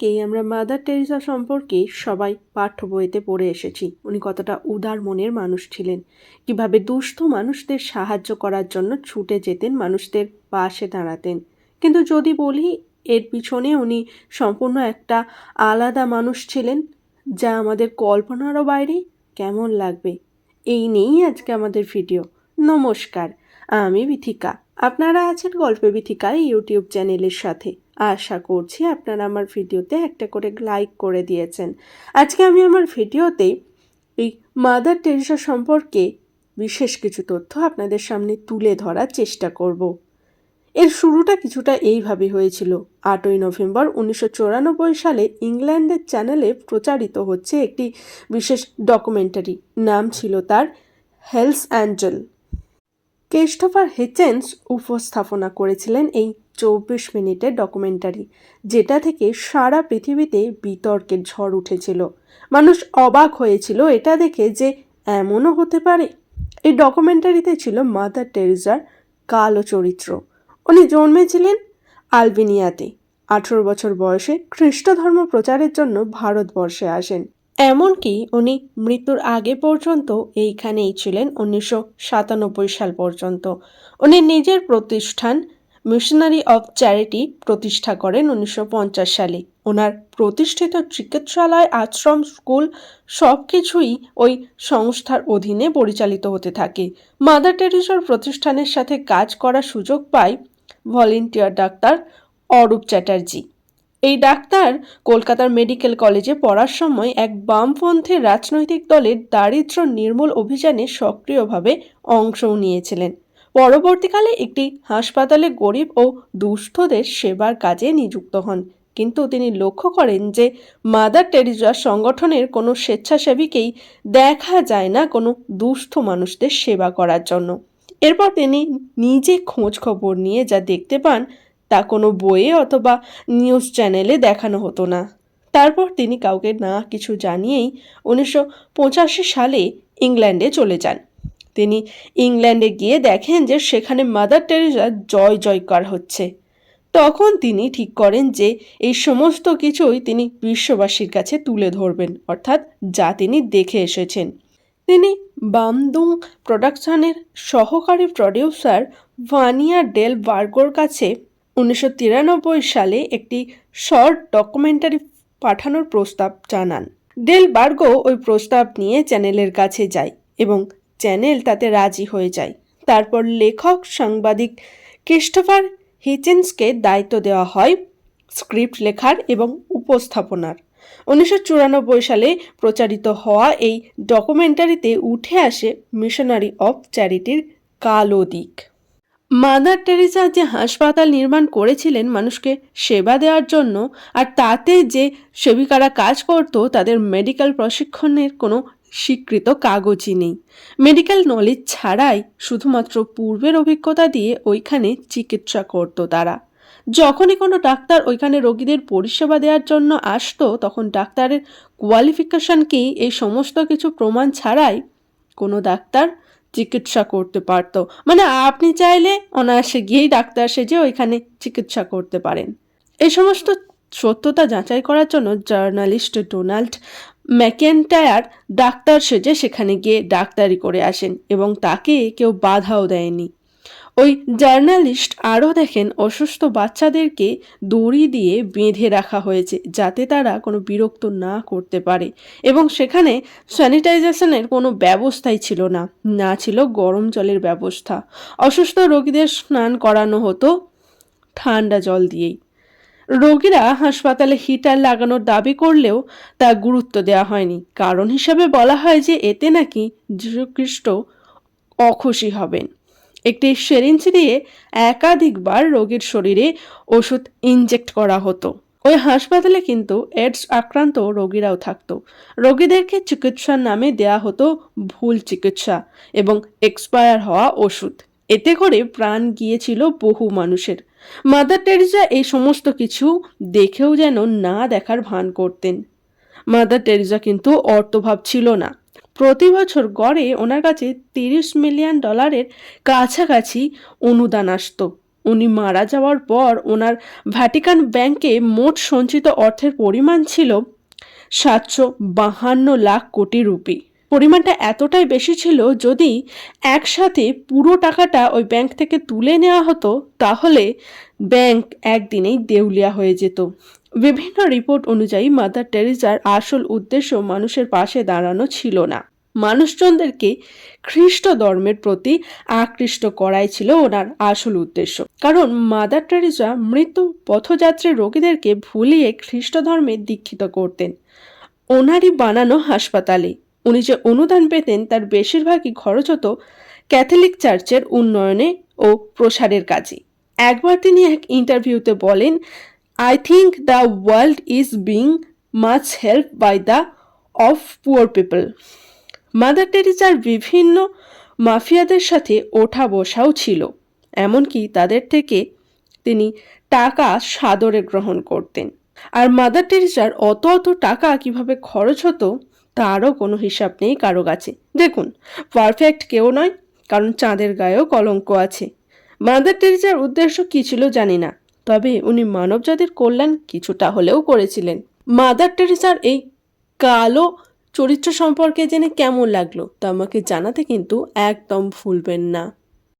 থেকেই আমরা mother Teresa সম্পর্কে সবাই পাঠ্য বইতে পড়ে এসেছি। উনি কতটা উদার মনের মানুষ ছিলেন। কীভাবে দুস্থ মানুষদের সাহায্য করার জন্য ছুটে যেতেন, মানুষদের পাশে দাঁড়াতেন। কিন্তু যদি বলি, এর পিছনে উনি সম্পূর্ণ একটা আলাদা মানুষ ছিলেন, যা আমাদের কল্পনারও বাইরে কেমন লাগবে? এই নিয়েই আজকে আমাদের ভিডিও। নমস্কার। আমি বিথিকা। আপনারা আছেন গল্পে বিথিকার ইউটিউব চ্যানেলের সাথে। আশা করছি আপনারা আমার ভিডিওতে একটা করে লাইক করে দিয়েছেন। আজকে আমি আমার ভিডিওতে এই মাদার টেরিসা সম্পর্কে বিশেষ কিছু তথ্য আপনাদের সামনে তুলে ধরার চেষ্টা করব। এর শুরুটা কিছুটা এইভাবে হয়েছিল। আটই নভেম্বর উনিশশো সালে ইংল্যান্ডের চ্যানেলে প্রচারিত হচ্ছে একটি বিশেষ ডকুমেন্টারি নাম ছিল তার হেলস অ্যাঞ্জেল ক্রিস্টোফার হেচেন্স উপস্থাপনা করেছিলেন এই চব্বিশ মিনিটের ডকুমেন্টারি, যেটা থেকে সারা পৃথিবীতে বিতর্কের ঝড় উঠেছিল। মানুষ অবাক হয়েছিল এটা দেখে যে এমনও হতে পারে। এই ডকুমেন্টারিতে ছিল মাদার টেরিজার কালো চরিত্র। উনি জন্মেছিলেন আলবেনিয়াতে। আঠেরো বছর বয়সে খ্রিস্ট ধর্ম প্রচারের জন্য ভারতবর্ষে আসেন। এমনকি উনি মৃত্যুর আগে পর্যন্ত এইখানেই ছিলেন, উনিশশো সাতানব্বই সাল পর্যন্ত। উনি নিজের প্রতিষ্ঠান মিশনারি অফ চ্যারিটি প্রতিষ্ঠা করেন উনিশশো পঞ্চাশ সালে। ওনার প্রতিষ্ঠিত চিকিৎসালয়, আশ্রম, স্কুল সব কিছুই ওই সংস্থার অধীনে পরিচালিত হতে থাকে। মাদার টেরিসার প্রতিষ্ঠানের সাথে কাজ করার সুযোগ পায় ভলেন্টিয়ার ডাক্তার অরূপ চ্যাটার্জি। এই ডাক্তার কলকাতার মেডিকেল কলেজে পড়ার সময় এক বামপন্থী রাজনৈতিক দলের দারিদ্র্য নির্মূল অভিযানে সক্রিয়ভাবে অংশও নিয়েছিলেন। পরবর্তীকালে একটি হাসপাতালে গরিব ও দুস্থদের সেবার কাজে নিযুক্ত হন। কিন্তু তিনি লক্ষ্য করেন যে মাদার টেরিজা সংগঠনের কোনো স্বেচ্ছাসেবীকেই দেখা যায় না কোনো দুস্থ মানুষদের সেবা করার জন্য। এরপর তিনি নিজে খোঁজ খবর নিয়ে যা দেখতে পান তা কোনো বইয়ে অথবা নিউজ চ্যানেলে দেখানো হতো না। তারপর তিনি কাউকে না কিছু জানিয়েই উনিশশো পঁচাশি সালে ইংল্যান্ডে চলে যান। তিনি ইংল্যান্ডে গিয়ে দেখেন যে সেখানে মাদার টেরিজা জয় জয়কার হচ্ছে। তখন তিনি ঠিক করেন যে এই সমস্ত কিছুই তিনি বিশ্ববাসীর কাছে তুলে ধরবেন, অর্থাৎ যা তিনি দেখে এসেছেন। তিনি বামদুং প্রোডাকশনের সহকারী প্রডিউসার ভানিয়া ডেল বার্গোর কাছে উনিশশো তিরানব্বই সালে একটি শর্ট ডকুমেন্টারি পাঠানোর প্রস্তাব জানান। ডেল বার্গো ওই প্রস্তাব নিয়ে চ্যানেলের কাছে যায় এবং চ্যানেল তাতে রাজি হয়ে যায়। তারপর লেখক সাংবাদিক ক্রিস্টোফার হিচেন্সকে দায়িত্ব দেওয়া হয় স্ক্রিপ্ট লেখার এবং উপস্থাপনার। উনিশশো চুরানব্বই সালে প্রচারিত হওয়া এই ডকুমেন্টারিতে উঠে আসে মিশনারি অফ চ্যারিটির কালো দিক। মাদার টেরিসা যে হাসপাতাল নির্মাণ করেছিলেন মানুষকে সেবা দেওয়ার জন্য, আর তাতে যে সেবিকারা কাজ করত, তাদের মেডিকেল প্রশিক্ষণের কোনো স্বীকৃত কাগজই নেই। মেডিকেল নলেজ ছাড়াই শুধুমাত্র পূর্বের অভিজ্ঞতা দিয়ে ওইখানে চিকিৎসা করত তারা। যখনই কোনো ডাক্তার ওইখানে রোগীদের পরিষেবা দেওয়ার জন্য আসতো, তখন ডাক্তারের কোয়ালিফিকেশনকেই এই সমস্ত কিছু প্রমাণ ছাড়াই ডাক্তার চিকিৎসা করতে পারত। মানে আপনি চাইলে অনায়াসে গিয়েই ডাক্তার সেজে ওইখানে চিকিৎসা করতে পারেন। এই সমস্ত সত্যতা যাচাই করার জন্য জার্নালিস্ট ডোনাল্ড ম্যাকেন্টায়ার ডাক্তার সেজে সেখানে গিয়ে ডাক্তারি করে আসেন এবং তাকে কেউ বাধাও দেয়নি। ওই জার্নালিস্ট আরও দেখেন, অসুস্থ বাচ্চাদেরকে দড়ি দিয়ে বেঁধে রাখা হয়েছে যাতে তারা কোনো বিরক্ত না করতে পারে এবং সেখানে স্যানিটাইজেশনের কোনো ব্যবস্থাই ছিল না না ছিল গরম জলের ব্যবস্থা। অসুস্থ রোগীদের স্নান করানো হতো ঠান্ডা জল দিয়েই। রোগীরা হাসপাতালে হিটার লাগানোর দাবি করলেও তা গুরুত্ব দেওয়া হয়নি। কারণ হিসাবে বলা হয় যে এতে নাকি যীশুখ্রিস্ট অখুশি হবেন। একটি সেরিঞ্জ দিয়ে একাধিকবার রোগীর শরীরে ওষুধ ইনজেক্ট করা হতো। ওই হাসপাতালে কিন্তু এডস আক্রান্ত রোগীরাও থাকতো। রোগীদেরকে চিকিৎসার নামে দেয়া হতো ভুল চিকিৎসা এবং এক্সপায়ার হওয়া ওষুধ। এতে করে প্রাণ গিয়েছিল বহু মানুষের। মাদার টেরিজা এই সমস্ত কিছু দেখেও যেন না দেখার ভান করতেন। মাদার টেরিজা কিন্তু অর্থভাব ছিল না। প্রতি বছর গড়ে ওনার কাছে তিরিশ মিলিয়ন ডলারের কাছাকাছি অনুদান আসতো। উনি মারা যাওয়ার পর ওনার ভ্যাটিকান ব্যাংকে মোট সঞ্চিত অর্থের পরিমাণ ছিল সাতশো বাহান্ন লাখ কোটি রুপি। পরিমাণটা এতটাই বেশি ছিল যদি একসাথে পুরো টাকাটা ওই ব্যাংক থেকে তুলে নেওয়া হতো, তাহলে ব্যাংক একদিনেই দেউলিয়া হয়ে যেত। বিভিন্ন রিপোর্ট অনুযায়ী মাদার টেরিজার আসল উদ্দেশ্য মানুষের পাশে দাঁড়ানো ছিল না। মানুষজনদেরকে খ্রিস্ট ধর্মের প্রতি আকৃষ্ট করাই ছিল ওনার আসল উদ্দেশ্য। কারণ মাদার টেরিজা মৃত পথযাত্রী রোগীদেরকে ভুলিয়ে খ্রিস্ট ধর্মে দীক্ষিত করতেন। ওনারই বানানো হাসপাতালে। উনি যে অনুদান পেতেন তার বেশিরভাগই খরচ হতো ক্যাথলিক চার্চের উন্নয়নে ও প্রসারের কাজে। একবার তিনি এক ইন্টারভিউতে বলেন I think the world is being much help by the of poor people Mother টেরিজার বিভিন্ন মাফিয়াদের সাথে ওঠা বসাও ছিল, এমনকি তাদের থেকে তিনি টাকা সাদরে গ্রহণ করতেন। আর মাদার টেরিজার অত অত টাকা কীভাবে খরচ হতো, তারও কোনো হিসাব নেই কারও কাছে। দেখুন পারফেক্ট কেউ নয়, কারণ চাঁদের গায়েও কলঙ্ক আছে। মাদার টেরিজার উদ্দেশ্য কী ছিল জানি না, তবে উনি মানবজাতির কল্যাণ কিছুটা হলেও করেছিলেন। মাদার টেরিজার এই কালো চরিত্র সম্পর্কে জেনে কেমন লাগল তা আমাকে জানাতে কিন্তু একদম ভুলবেন না।